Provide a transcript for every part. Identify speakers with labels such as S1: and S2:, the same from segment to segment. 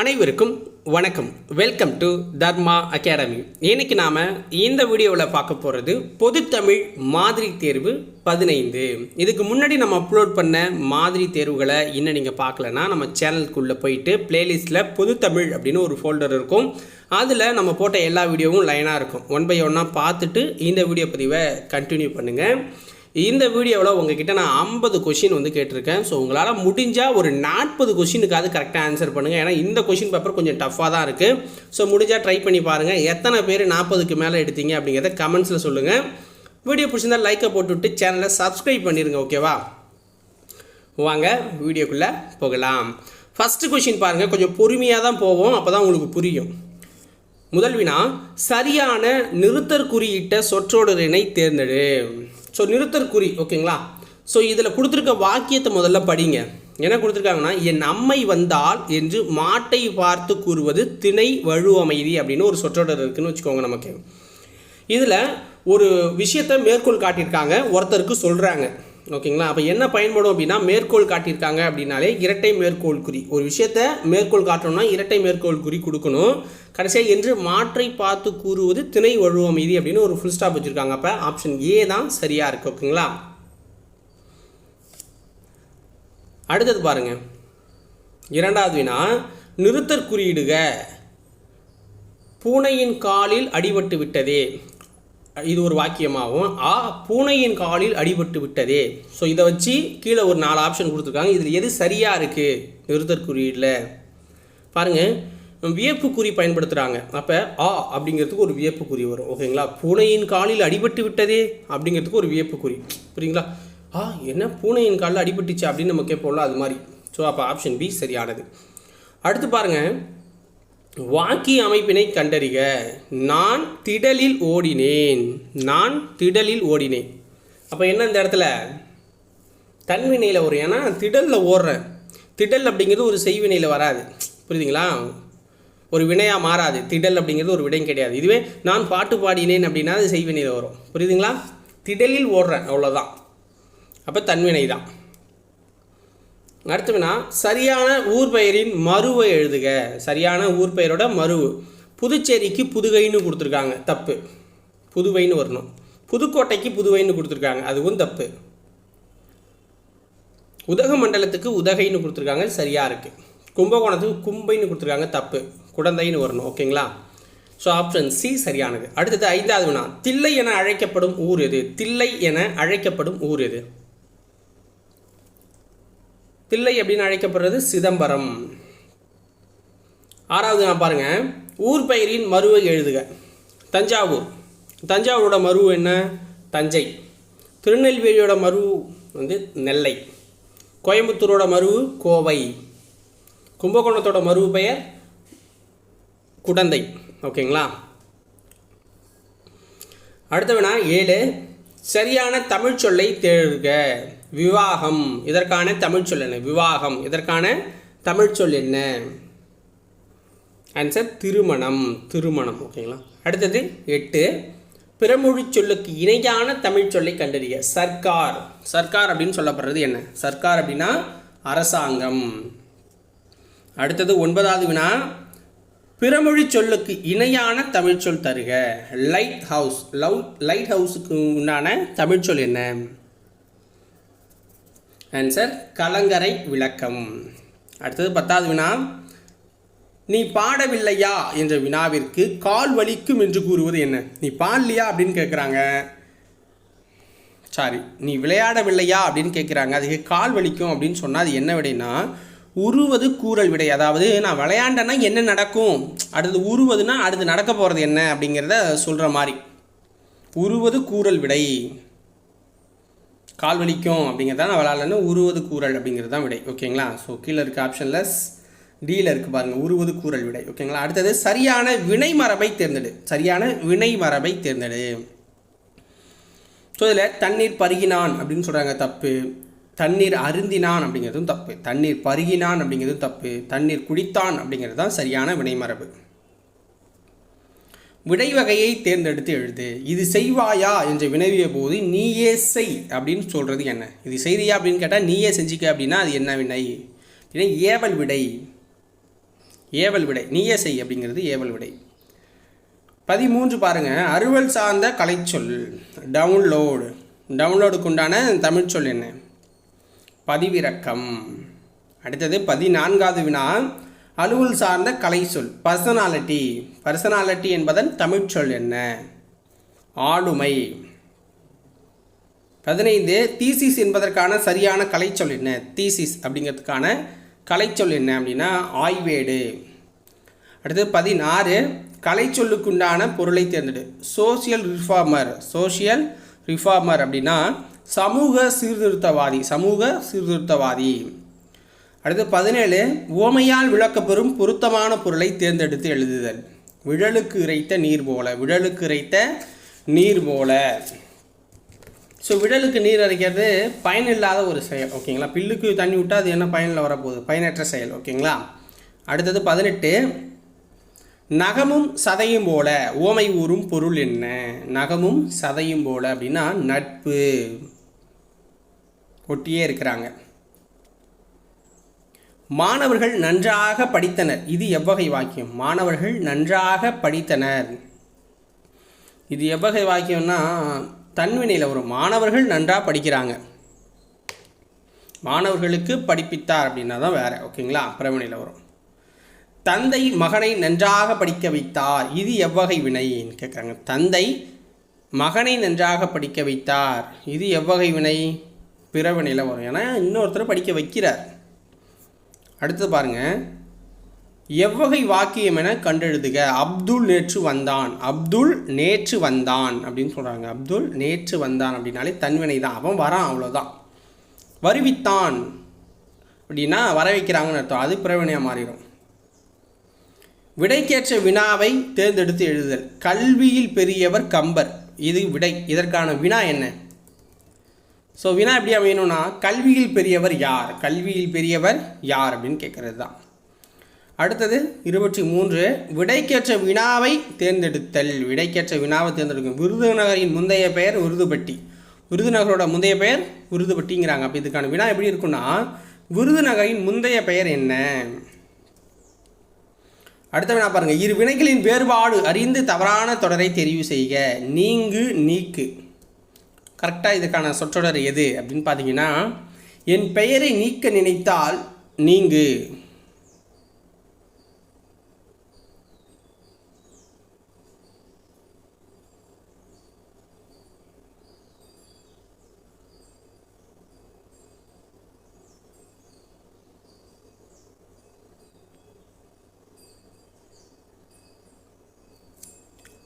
S1: அனைவருக்கும் வணக்கம். Welcome to Dharma academy இன்னைக்கு நாம் இந்த வீடியோவில் பார்க்க போகிறது பொதுத்தமிழ் மாதிரி தேர்வு பதினைந்து. இதுக்கு முன்னாடி நம்ம அப்லோட் பண்ண மாதிரி தேர்வுகளை இன்னும் நீங்கள் பார்க்கலன்னா நம்ம சேனலுக்குள்ளே போயிட்டு பிளேலிஸ்ட்டில் பொதுத்தமிழ் அப்படின்னு ஒரு ஃபோல்டர் இருக்கும். அதில் நம்ம போட்ட எல்லா வீடியோவும் லைனாக இருக்கும். ஒன் பை ஒன்னாக பார்த்துட்டு இந்த வீடியோ பதிவை கண்டினியூ பண்ணுங்கள் இந்த வீடியோவில் உங்ககிட்ட நான் ஐம்பது கொஷின் வந்து கேட்டிருக்கேன். ஸோ உங்களால் முடிஞ்சால் ஒரு நாற்பது கொஷினுக்காவது கரெக்டாக ஆன்சர் பண்ணுங்கள் ஏன்னா இந்த கொஷின் பேப்பர் கொஞ்சம் டஃப்பாக தான் இருக்குது ஸோ முடிஞ்சால் ட்ரை பண்ணி பாருங்கள் எத்தனை பேர் நாற்பதுக்கு மேலே எடுத்தீங்க அப்படிங்கிறத கமெண்ட்ஸில் சொல்லுங்கள் வீடியோ பிடிச்சிருந்தால் லைக்கை போட்டுவிட்டு சேனலை சப்ஸ்கிரைப் பண்ணிடுங்க ஓகேவா வாங்க வீடியோக்குள்ளே போகலாம். ஃபஸ்ட்டு கொஷின் பாருங்கள் கொஞ்சம் பொறுமையாக தான் போவோம். அப்போ தான் உங்களுக்கு புரியும். முதல் வினா சரியான நிறுத்தற்குறியிட்ட சொற்றொடரினை தேர்ந்தெடு. ஸோ நிறுத்தற்குறி ஓகேங்களா ஸோ இதில் கொடுத்துருக்க வாக்கியத்தை முதல்ல படிங்க. என்ன கொடுத்துருக்காங்கன்னா என் அம்மை வந்தால் என்று மாட்டை பார்த்து கூறுவது திணை வழு அமைதி அப்படின்னு ஒரு சொற்றொடர் இருக்குன்னு வச்சுக்கோங்க நமக்கு. இதில் ஒரு விஷயத்தை மேற்கோள் காட்டியிருக்காங்க ஒருத்தருக்கு சொல்கிறாங்க ஓகேங்களா? அப்போ என்ன பயன்படும் அப்படின்னா மேற்கோள் காட்டியிருக்காங்க அப்படின்னாலே இரட்டை மேற்கோள் குறி. ஒரு விஷயத்த மேற்கோள் காட்டணும்னா இரட்டை மேற்கோள் குறி கொடுக்கணும். கடைசியாக என்று மாற்றை பார்த்து கூறுவது திணை வழு அமைதி அப்படின்னு ஒரு ஃபுல் ஸ்டாப் வச்சுருக்காங்க. அப்போ ஆப்ஷன் ஏ தான் சரியாக இருக்குது ஓகேங்களா? அடுத்தது பாருங்கள் இரண்டாவது வினா நிறுத்தற் குறியிடுக. பூனையின் காலில் அடிபட்டு விட்டதே. இது ஒரு வாக்கியமாகும். ஆ பூனையின் காலில் அடிபட்டு விட்டதே. ஸோ இதை வச்சு கீழே ஒரு நாலு ஆப்ஷன் கொடுத்துருக்காங்க. இதில் எது சரியாக இருக்குது நிறுத்தற்குறியீடில் பாருங்கள் வியப்பு குறி பயன்படுத்துகிறாங்க அப்போ ஆ அப்படிங்கிறதுக்கு ஒரு வியப்புக்குறி வரும். ஓகேங்களா? பூனையின் காலில் அடிபட்டு விட்டதே அப்படிங்கிறதுக்கு ஒரு வியப்பு குறி. புரியுங்களா? ஆ என்ன? பூனையின் காலில் அடிபட்டுச்சு அப்படின்னு நம்ம கேட்போம்ல அது மாதிரி. ஸோ அப்போ ஆப்ஷன் பி சரியானது. அடுத்து பாருங்கள் வாக்கிய அமைப்பினை கண்டறிக. நான் திடலில் ஓடினேன். நான் திடலில் ஓடினேன். அப்போ என்ன இந்த இடத்துல? தன்வினையில் வரும். ஏன்னா திடலில் ஓடுறேன் திடல் அப்படிங்கிறது ஒரு செய்வினையில் வராது. புரியுதுங்களா? ஒரு வினையாக மாறாது. திடல் அப்படிங்கிறது ஒரு விடையும் கிடையாது. இதுவே நான் பாட்டு பாடினேன் அப்படின்னா அது செய்வினையில் வரும். புரியுதுங்களா? திடலில் ஓடுறேன் அவ்வளோதான் அப்போ தன்வினை தான் அடுத்து வினா சரியான ஊர் பெயரின் மருவை எழுதுக. சரியான ஊர் பெயரோட மருவு புதுச்சேரிக்கு புதுகைன்னு கொடுத்துருக்காங்க. தப்பு. புதுவைன்னு வரணும். புதுக்கோட்டைக்கு புதுவைன்னு கொடுத்துருக்காங்க. அதுவும் தப்பு. உதகமண்டலத்துக்கு உதகைன்னு கொடுத்துருக்காங்க. சரியாக இருக்குது கும்பகோணத்துக்கு கும்பைன்னு கொடுத்துருக்காங்க. தப்பு. குடந்தைன்னு வரணும். ஓகேங்களா? ஸோ ஆப்ஷன் சி சரியானது. அடுத்தது ஐந்தாவது வினா. தில்லை என அழைக்கப்படும் ஊர் எது? தில்லை என அழைக்கப்படும் ஊர் எது? தில்லை அப்படின்னு அழைக்கப்படுறது சிதம்பரம். ஆறாவது நான் பாருங்க. ஊர் பெயரின் மருவை எழுதுக. தஞ்சாவூர். தஞ்சாவூரோட மருவு என்ன? தஞ்சை. திருநெல்வேலியோட மருவு வந்து நெல்லை. கோயம்புத்தூரோட மருவு கோவை. கும்பகோணத்தோட மருவு பெயர் குடந்தை. ஓகேங்களா? அடுத்த ஏழு. சரியான தமிழ் சொல்லை தேர்க விவாகம். இதற்கான தமிழ் சொல் என்ன? விவாகம். இதற்கான தமிழ் சொல் என்ன? ஆன்சர் திருமணம். திருமணம். ஓகேங்களா அடுத்தது எட்டு. பிறமொழி சொல்லுக்கு இணையான தமிழ் சொல்லை கண்டறிய சர்க்கார். சர்க்கார் அப்படின்னு சொல்லப்படுறது என்ன? சர்க்கார் அப்படின்னா அரசாங்கம். அடுத்தது ஒன்பதாவது வினா. பிறமொழி சொல்லுக்கு இணையான தமிழ் சொல் தருக. லைட் ஹவுஸ் லவ் லைட் ஹவுஸுக்கு உண்டான தமிழ் சொல் என்ன? ஆன்சர் கலங்கரை விளக்கம். அடுத்தது பத்தாவது வினா. நீ பாடவில்லையா என்ற வினாவிற்கு கால் வலிக்கும் என்று கூறுவது என்ன? நீ பாடலையா அப்படின்னு கேட்குறாங்க சாரி நீ விளையாடவில்லையா அப்படின்னு கேட்குறாங்க அதுக்கு கால் வலிக்கும் அப்படின்னு சொன்னால் அது என்ன விடைனா உருவது கூறல் விடை. அதாவது நான் விளையாண்டேன்னா என்ன நடக்கும்? அடுத்து உருவதுன்னா அடுத்து நடக்க போகிறது என்ன அப்படிங்கிறத சொல்கிற மாதிரி. உருவது கூறல் விடை. கால் வலிக்கும் அப்படிங்கிறத நான் விளாட்லன்னு உருவது கூறல் அப்படிங்கிறது தான் விடை ஓகேங்களா? ஸோ கீழே இருக்க ஆப்ஷனில் டியில் இருக்குது பாருங்கள் உருவது கூறல் விடை ஓகேங்களா? அடுத்தது சரியான வினை மரபை தேர்ந்தெடு சரியான வினை மரபை தேர்ந்தெடு. ஸோ இதில் தண்ணீர் பருகினான் அப்படின்னு சொல்கிறாங்க தப்பு. தண்ணீர் அருந்தினான் அப்படிங்கிறதும் தப்பு. தண்ணீர் பருகினான் அப்படிங்கிறதும் தப்பு. தண்ணீர் குடித்தான் அப்படிங்கிறது தான் சரியான வினைமரபு விடை வகையை தேர்ந்தெடுத்து எழுது. இது செய்வாயா என்று வினவிய போது நீயே செய் அப்படின்னு சொல்கிறது என்ன? இது செய்தியா அப்படின்னு கேட்டால் நீயே செஞ்சுக்க அப்படின்னா அது என்ன வினை? அப்படின்னா ஏவல் விடை. ஏவல் விடை. நீயே செய் அப்படிங்கிறது ஏவல் விடை. பதிமூன்று பாருங்கள் அறுவல் சார்ந்த கலைச்சொல் டவுன்லோடு. டவுன்லோடுக்கு உண்டான தமிழ்ச்சொல் என்ன? பதிவிறக்கம் அடுத்தது பதினான்காவது வினா அலுவல் சார்ந்த கலை சொல் பர்சனாலிட்டி பர்சனாலிட்டி என்பதன் தமிழ் சொல் என்ன? ஆளுமை. பதினைந்து தீசிஸ் என்பதற்கான சரியான கலைச்சொல் என்ன? தீசிஸ் அப்படிங்கிறதுக்கான கலைச்சொல் என்ன அப்படின்னா ஆய்வேடு. அடுத்து பதினாறு கலைச்சொல்லுக்குண்டான பொருளை தேர்ந்தெடு. சோசியல் ரிஃபார்மர் சோசியல் ரிஃபார்மர் அப்படின்னா சமூக சீர்திருத்தவாதி சமூக சீர்திருத்தவாதி. அடுத்து பதினேழு ஓமையால் விளக்கப்பெறும் பொருத்தமான பொருளை தேர்ந்தெடுத்து எழுதுதல். விழலுக்கு இறைத்த நீர் போல விழலுக்கு இறைத்த நீர் போல. ஸோ விடலுக்கு நீர் அரைக்கிறது பயனில்லாத ஒரு செயல் ஓகேங்களா பில்லுக்கு தண்ணி விட்டால் அது என்ன பயனில் வரப்போகுது? பயனற்ற செயல் ஓகேங்களா அடுத்தது பதினெட்டு நகமும் சதையும் போல ஓமை ஊறும் பொருள் என்ன? நகமும் சதையும் போல அப்படின்னா நட்பு. ஒட்டியே இருக்கிறாங்க. மாணவர்கள் நன்றாக படித்தனர். இது எவ்வகை வாக்கியம்? மாணவர்கள் நன்றாக படித்தனர். இது எவ்வகை வாக்கியம்னா தன்வினையில் வரும். மாணவர்கள் நன்றாக படிக்கிறாங்க. மாணவர்களுக்கு படிப்பித்தார் அப்படின்னா தான் வேறு. ஓகேங்களா? பிரவினையில் வரும். தந்தை மகனை நன்றாக படிக்க வைத்தார். இது எவ்வகை வினைன்னு கேட்குறாங்க தந்தை மகனை நன்றாக படிக்க வைத்தார். இது எவ்வகை வினை? பிறவினையில் வரும். ஏன்னா இன்னொருத்தர் படிக்க வைக்கிறார். அடுத்து பாருங்க. எவ்வகை வாக்கியம் என கண்டெழுதுக. அப்துல் நேற்று வந்தான். அப்துல் நேற்று வந்தான் அப்படின்னு சொல்கிறாங்க அப்துல் நேற்று வந்தான் அப்படின்னாலே தன்வினை தான். அவன் வரான் அவ்வளோதான் வருவித்தான். அப்படின்னா வர வைக்கிறாங்கன்னு அர்த்தம். அது பிறவினையாக மாறிடும். விடைக்கேற்ற வினாவை தேர்ந்தெடுத்து எழுதுதல். கல்வியில் பெரியவர் கம்பர். இது விடை. இதற்கான வினா என்ன? ஸோ வினா எப்படி அமையணும்னா கல்வியில் பெரியவர் யார்? கல்வியில் பெரியவர் யார் அப்படின்னு கேட்குறது தான் அடுத்தது இருபத்தி மூன்று விடைக்கேற்ற வினாவை தேர்ந்தெடுத்தல். விடைக்கேற்ற வினாவை தேர்ந்தெடுக்கும். விருதுநகரின் முந்தைய பெயர் விருதுபட்டி. விருதுநகரோட முந்தைய பெயர் விருதுபட்டிங்கிறாங்க. அப்போ இதுக்கான வினா எப்படி இருக்குன்னா விருதுநகரின் முந்தைய பெயர் என்ன? அடுத்த வினா பாருங்கள் இரு வினைகளின் வேறுபாடு அறிந்து தவறான தொடரை தெரிவு செய்க. நீங்கு நீக்கு. கரெக்டாக இதுக்கான சொற்றொடர் எது அப்படின்னு பார்த்தீங்கன்னா என் பெயரை நீக்க நினைத்தால் நீங்கு.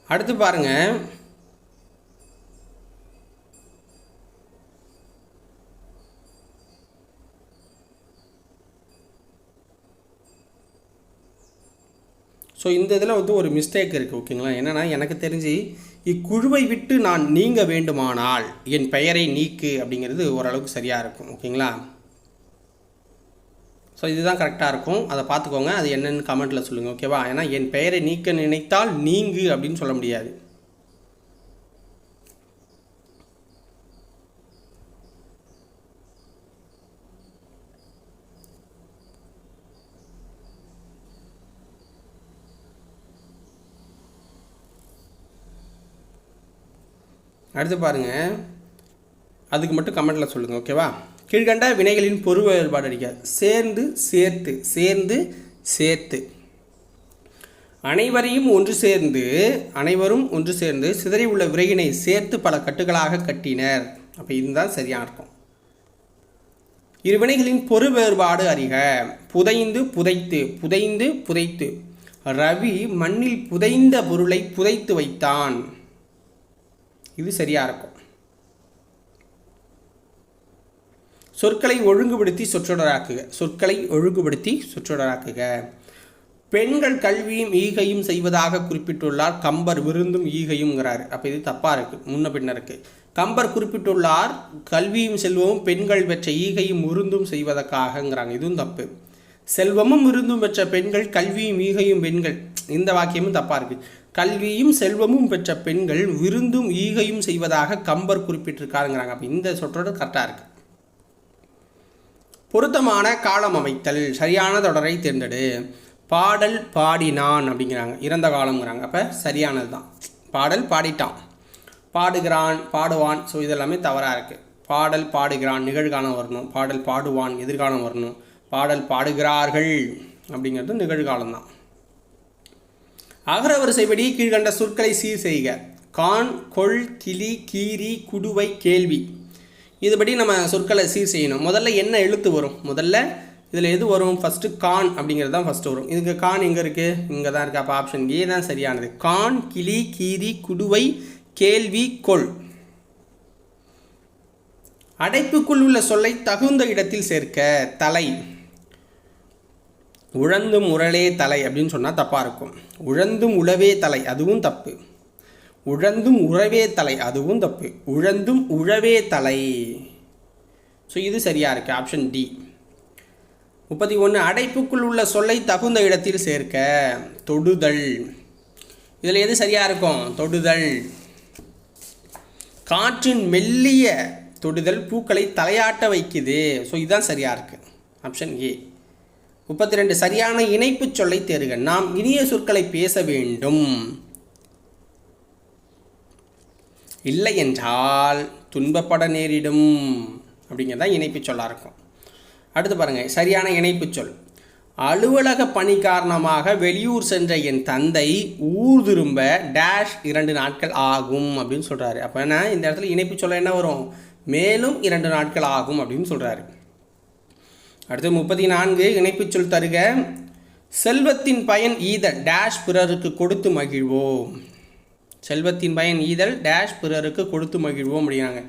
S1: அடுத்து பாருங்க ஸோ இந்த இதில் வந்து ஒரு மிஸ்டேக் இருக்குது ஓகேங்களா என்னென்னா எனக்கு தெரிஞ்சு இக்குழுவை விட்டு நான் நீங்க வேண்டுமானால் என் பெயரை நீக்கு அப்படிங்கிறது ஓரளவுக்கு சரியாக இருக்கும் ஓகேங்களா ஸோ இதுதான் கரெக்டாக இருக்கும். அதை பார்த்துக்கோங்க. அது என்னென்னு கமெண்ட்டில் சொல்லுங்கள் ஓகேவா ஏன்னா என் பெயரை நீக்க நினைத்தால் நீங்கு அப்படின்னு சொல்ல முடியாது. அடுத்து பாருங்கள் அதுக்கு மட்டும் கமெண்ட்டில் சொல்லுங்கள் ஓகேவா கீழ்கண்ட வினைகளின் பொரு வேறுபாடு அடிக்க. சேர்ந்து சேர்த்து. சேர்ந்து சேர்த்து. அனைவரையும் ஒன்று சேர்ந்து அனைவரும் ஒன்று சேர்ந்து சிதறி உள்ள விரையினை சேர்த்து பல கட்டுகளாக கட்டினர். அப்போ இதுதான் சரியாக இருக்கும் இரு வினைகளின் பொரு வேறுபாடு அறிக. புதைந்து புதைத்து புதைந்து புதைத்து. ரவி மண்ணில் புதைந்த பொருளை புதைத்து வைத்தான். இது சரியாக இருக்கும். சொற்களை ஒழுங்குபடுத்தி சொற்றொடராக்குக. சொற்களை ஒழுங்குபடுத்தி சொற்றொடராக்குக. பெண்கள் கல்வியும் ஈகையும் செய்வதாக குறிப்பிட்டுள்ளார். கம்பர் விருந்தும் ஈகையும்ங்கிறார். அப்போ இது தப்பாக இருக்குது முன்ன பின்ன இருக்குது கம்பர் குறிப்பிட்டுள்ளார் கல்வியும் செல்வமும் பெண்கள் பெற்ற ஈகையும் விருந்தும் செய்வதற்காகங்கிறாங்க. இதுவும் தப்பு. செல்வமும் விருந்தும் பெற்ற பெண்கள் கல்வியும் ஈகையும் பெண்கள். இந்த வாக்கியமும் தப்பாக இருக்குது கல்வியும் செல்வமும் பெற்ற பெண்கள் விருந்தும் ஈகையும் செய்வதாக கம்பர் குறிப்பிட்டிருக்காருங்கிறாங்க. அப்போ இந்த சொற்றொடர் கரெக்டாக இருக்குது பொருத்தமான காலம் அமைத்தல் சரியான தொடரை தேர்ந்தெடு. பாடல் பாடினான் அப்படிங்கிறாங்க. இறந்த காலம்ங்கிறாங்க. அப்போ சரியானது தான். பாடல் பாடிட்டான். பாடுகிறான் பாடுவான். ஸோ இதெல்லாமே தவறாக இருக்குது பாடல் பாடுகிறான் நிகழ்காலம் வரணும். பாடல் பாடுவான் எதிர்காலம் வரணும். பாடல் பாடுகிறார்கள் அப்படிங்கிறது நிகழ்காலம் தான். அகரவரிசைப்படி கீழ்கண்ட சொற்களை சீர் செய்க. கான் கொள் கிளி கீரி குடுவை கேள்வி. இதுபடி நம்ம சொற்களை சீர் செய்யணும். முதல்ல என்ன எழுத்து வரும்? முதல்ல இதில் எது வரும்? ஃபஸ்ட்டு கான் அப்படிங்கிறது தான் ஃபஸ்ட்டு வரும். இதுக்கு கான் எங்கே இருக்குது இங்கே தான் இருக்குது அப்போ ஆப்ஷன் ஏ தான் சரியானது. கான் கிளி கீரி குடுவை கேள்வி கொள். அடைப்புக்குள் உள்ள சொல்லை தகுந்த இடத்தில் சேர்க்க தலை. உழந்தும் உரளே தலை அப்படின்னு சொன்னால் தப்பாக இருக்கும். உழந்தும் உழவே தலை அதுவும் தப்பு. உழந்தும் உறவே தலை அதுவும் தப்பு. உழந்தும் உழவே தலை. ஸோ இது சரியாக இருக்குது ஆப்ஷன் டி முப்பத்தி ஒன்று அடைப்புக்குள் உள்ள சொல்லை தகுந்த இடத்தில் சேர்க்க. தொடுதல். இதில் எது சரியாக இருக்கும்? தொடுதல். காற்றின் மெல்லிய தொடுதல் பூக்களை தலையாட்ட வைக்குது. ஸோ இதுதான் சரியாக இருக்குது ஆப்ஷன் ஏ முப்பத்தி ரெண்டு சரியான இணைப்பு சொல்லை தேர்க நாம் இனிய சொற்களை பேச வேண்டும். இல்லை என்றால் துன்பப்பட நேரிடும் அப்படிங்கிறதா இணைப்பு சொல்லாக இருக்கும். அடுத்து பாருங்கள் சரியான இணைப்பு சொல். அலுவலக பணி காரணமாக வெளியூர் சென்ற என் தந்தை ஊர் திரும்ப டேஷ் இரண்டு நாட்கள் ஆகும் அப்படின்னு சொல்கிறாரு அப்போ என்ன இந்த இடத்துல இணைப்பு சொல்ல என்ன வரும்? மேலும் இரண்டு நாட்கள் ஆகும் அப்படின்னு சொல்கிறாரு அடுத்து முப்பத்தி நான்கு இணைப்புச் சொல் தருக. செல்வத்தின் பயன் ஈதல் டேஷ் பிறருக்கு கொடுத்து மகிழ்வோம். செல்வத்தின் பயன் ஈதல் டேஷ் பிறருக்கு கொடுத்து மகிழ்வோம் அப்படிங்கிறாங்க.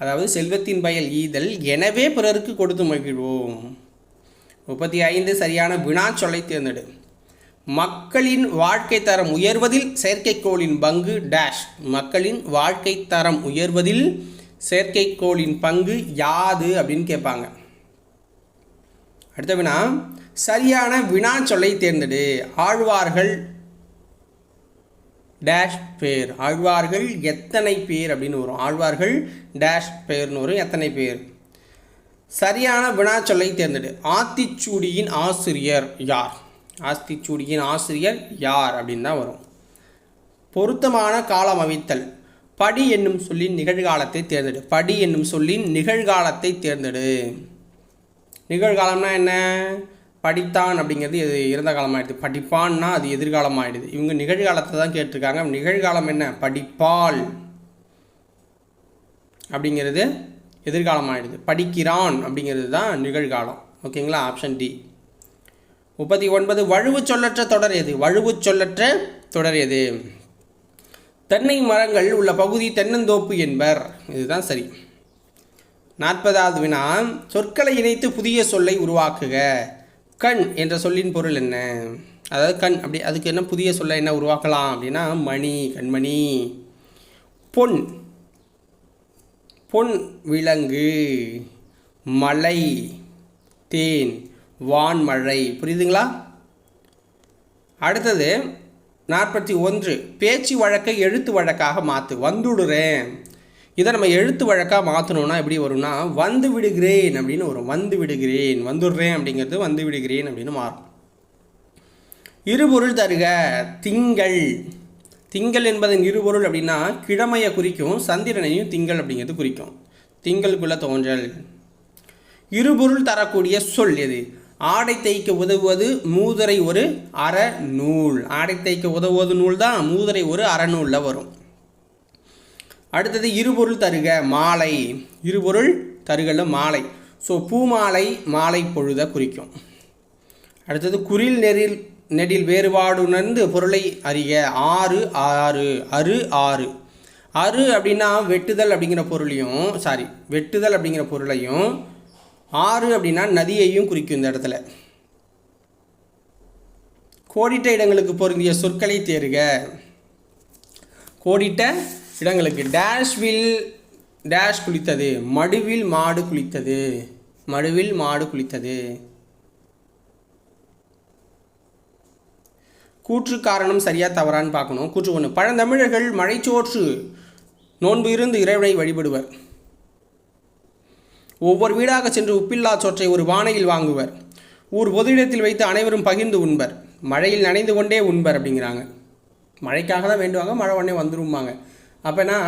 S1: அதாவது செல்வத்தின் பயன் ஈதல் எனவே பிறருக்கு கொடுத்து மகிழ்வோம். முப்பத்தி ஐந்து சரியான வினா சொல்லை தேர்ந்தெடு. மக்களின் வாழ்க்கை தரம் உயர்வதில் செயற்கைக்கோளின் பங்கு டேஷ் மக்களின் வாழ்க்கை தரம் உயர்வதில் செயற்கைக்கோளின் பங்கு யாது அப்படின்னு கேட்பாங்க. அடுத்த வினா சரியான வினா சொல்லை தேர்ந்தெடு. ஆழ்வார்கள் டேஷ் பேர் ஆழ்வார்கள் எத்தனை பேர் அப்படின்னு வரும். ஆழ்வார்கள் டேஷ் பேர்னு வரும். எத்தனை பேர்? சரியான வினா சொல்லை தேர்ந்தெடு. ஆத்திச்சூடியின் ஆசிரியர் யார்? ஆஸ்திச்சூடியின் ஆசிரியர் யார் அப்படின்னு தான் வரும். பொருத்தமான காலம் அவித்தல் படி என்னும் சொல்லின் நிகழ்காலத்தை தேர்ந்தெடு. படி என்னும் சொல்லின் நிகழ்காலத்தை தேர்ந்தெடு. நிகழ்காலம்னா என்ன? படித்தான் அப்படிங்கிறது இது இறந்த காலமாகிடுது படிப்பான்னா அது எதிர்காலம் ஆகிடுது இவங்க நிகழ்காலத்தை தான் கேட்டிருக்காங்க. நிகழ்காலம் என்ன? படிப்பால் அப்படிங்கிறது எதிர்காலம் ஆகிடுது படிக்கிறான் அப்படிங்கிறது தான் நிகழ்காலம். ஓகேங்களா? Option D. முப்பத்தி ஒன்பது வழுவு சொல்லற்ற தொடர் எது? வழுவு சொல்லற்ற தொடர் எது? தென்னை மரங்கள் உள்ள பகுதி தென்னந்தோப்பு என்பர். இதுதான் சரி. நாற்பதாவது வினா சொற்களை இணைத்து புதிய சொல்லை உருவாக்குக. கண் என்ற சொல்லின் பொருள் என்ன? அதாவது கண் அப்படி அதுக்கு என்ன புதிய சொல்லை என்ன உருவாக்கலாம் அப்படின்னா மணி கண்மணி. பொன் பொன் விலங்கு மலை தேன் வான்மழை. புரியுதுங்களா? அடுத்தது நாற்பத்தி ஒன்று பேச்சு வழக்கை எழுத்து வழக்காக மாற்று வந்துடுறேன். இதை நம்ம எழுத்து வழக்காக மாற்றணும்னா எப்படி வரும்னா வந்து விடுகிறேன் அப்படின்னு வரும். வந்து விடுகிறேன் வந்துடுறேன் அப்படிங்கிறது வந்து விடுகிறேன் அப்படின்னு மாறும். இருபொருள் தருக திங்கள். திங்கள் என்பதன் இருபொருள் அப்படின்னா கிழமையை குறிக்கும் சந்திரனையும் திங்கள் அப்படிங்கிறது குறிக்கும். திங்களுக்குள்ள தோன்றல். இருபொருள் தரக்கூடிய சொல் எது? ஆடை தைக்க உதவுவது மூதுரை ஒரு அறநூல். ஆடை தைக்க உதவுவது நூல் தான் மூதுரை ஒரு அறநூலில் வரும். அடுத்தது இருபொருள் தருக மாலை. இருபொருள் தருகல மாலை. ஸோ பூமாலை மாலை பொழுத குறிக்கும். அடுத்தது குரில் நெறில் நெடில் வேறுபாடுணர்ந்து பொருளை அறிய ஆறு ஆறு அரு ஆறு. அரு அப்படின்னா வெட்டுதல் அப்படிங்கிற பொருளையும் சாரி வெட்டுதல் அப்படிங்கிற பொருளையும் ஆறு அப்படின்னா நதியையும் குறிக்கும் இந்த இடத்துல. கோடிட்ட இடங்களுக்கு பொருந்திய சொற்களை தேர்க. கோடிட்ட இடங்களுக்கு டேஷ்வில் டேஷ் குளித்தது. மடுவில் மாடு குளித்தது. மடுவில் மாடு குளித்தது. கூற்று காரணம் சரியா தவறான்னு பார்க்கணும். கூற்று ஒன்று பழந்தமிழர்கள் மழைச்சோற்று நோன்பு இருந்து இறைவனை வழிபடுவர். ஒவ்வொரு வீடாக சென்று உப்பில்லா சோற்றை ஒரு பானையில் வாங்குவர். ஊர் பொது இடத்தில் வைத்து அனைவரும் பகிர்ந்து உண்பர். மழையில் நனைந்து கொண்டே உண்பர் அப்படிங்கிறாங்க. மழைக்காக தான் வேண்டுவாங்க மழை உடனே வந்துரும்பாங்க. அப்போனா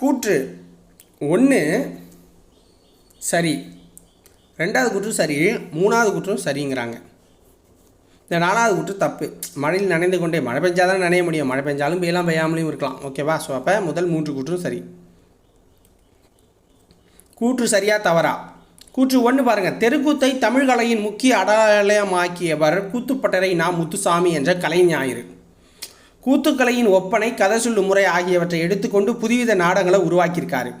S1: கூற்று ஒன்று சரி. ரெண்டாவது குற்றம் சரி மூணாவது கூற்றும் சரிங்கிறாங்க. இந்த நாலாவது கூற்று தப்பு. மழையில் நனைந்து கொண்டே மழை பெஞ்சாதான் நனைய முடியும். மழை பெஞ்சாலும் பெய்யலாம் பெய்யாமலையும் இருக்கலாம். ஓகேவா ஸோ அப்போ முதல் மூன்று கூற்றும் சரி. கூற்று சரியா தவறா? கூற்று ஒன்று பாருங்கள் தெருக்கூத்தை தமிழ் கலையின் முக்கிய அடையாளமாக்கியவர் கூத்துப்பட்டறை நா முத்துசாமி என்ற கலைஞாயிறு. கூத்துக்கலையின் ஒப்பனை கதை சொல்லும் முறை ஆகியவற்றை எடுத்துக்கொண்டு புதுவித நாடகங்களை உருவாக்கியிருக்காரு.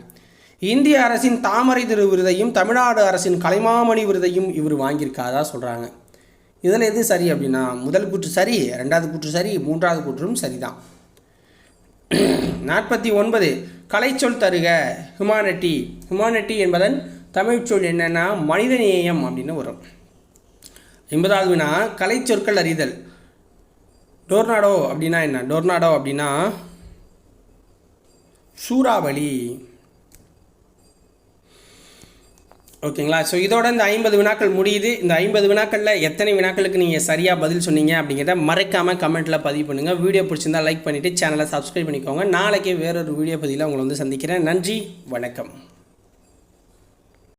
S1: இந்திய அரசின் தாமரை திரு விருதையும் தமிழ்நாடு அரசின் கலைமாமணி விருதையும் இவர் வாங்கியிருக்காதா சொல்கிறாங்க இதில் எது சரி அப்படின்னா முதல் கூற்று சரி ரெண்டாவது கூற்று சரி மூன்றாவது கூற்றும் சரிதான். நாற்பத்தி ஒன்பது கலைச்சொல் தருக ஹியூமானிட்டி ஹியூமானிட்டி என்பதன் தமிழ்ச்சொல் என்னென்னா மனிதநேயம் அப்படின்னு வரும். எண்பதாவது வினா கலைச்சொற்கள் அறிதல். டோர்னாடோ அப்படின்னா என்ன? டோர்னாடோ அப்படின்னா சூறாவளி. ஓகேங்களா? ஸோ இதோட இந்த ஐம்பது வினாக்கள் முடியுது. இந்த ஐம்பது வினாக்களில் எத்தனை வினாக்களுக்கு நீங்கள் சரியாக பதில் சொன்னீங்க அப்படிங்கிறத மறக்காமல் கமெண்ட்டில் பதிவு பண்ணுங்கள் வீடியோ பிடிச்சிருந்தா லைக் பண்ணிவிட்டு சேனலை சப்ஸ்கிரைப் பண்ணிக்கோங்க. நாளைக்கே வேறொரு வீடியோ பதிவில் உங்களை வந்து சந்திக்கிறேன். நன்றி. வணக்கம்.